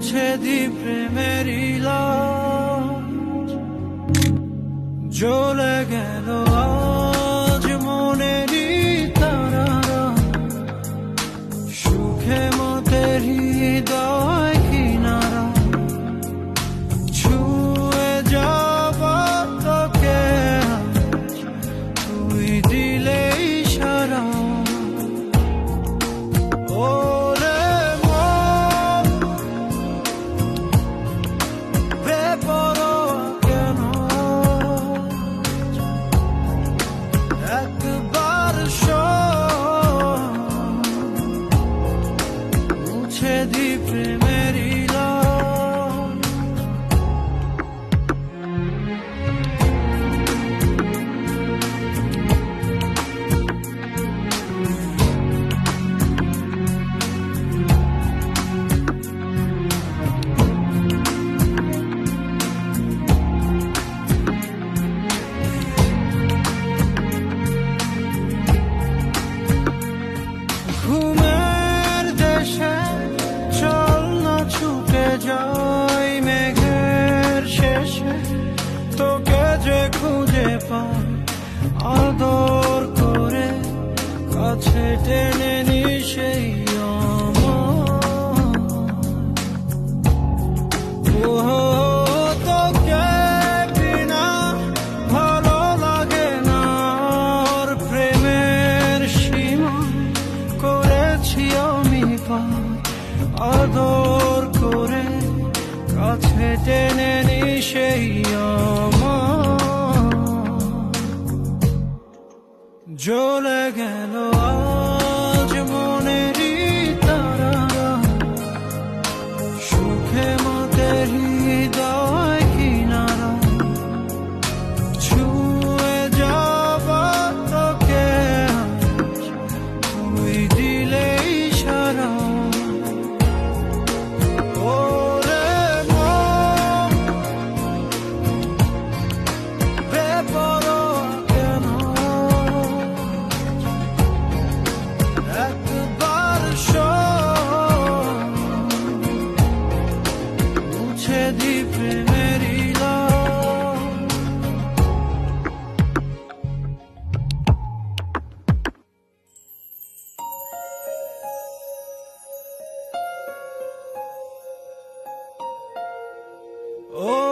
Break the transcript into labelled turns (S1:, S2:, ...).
S1: মুছে দি প্রেমের জলে গেল পায় আদর করে কাছে টেনে নি সেই জ্বলে গেল আজ মনেরই তারা। সুখে মতে হৃদয় কিনারা। ছু Oh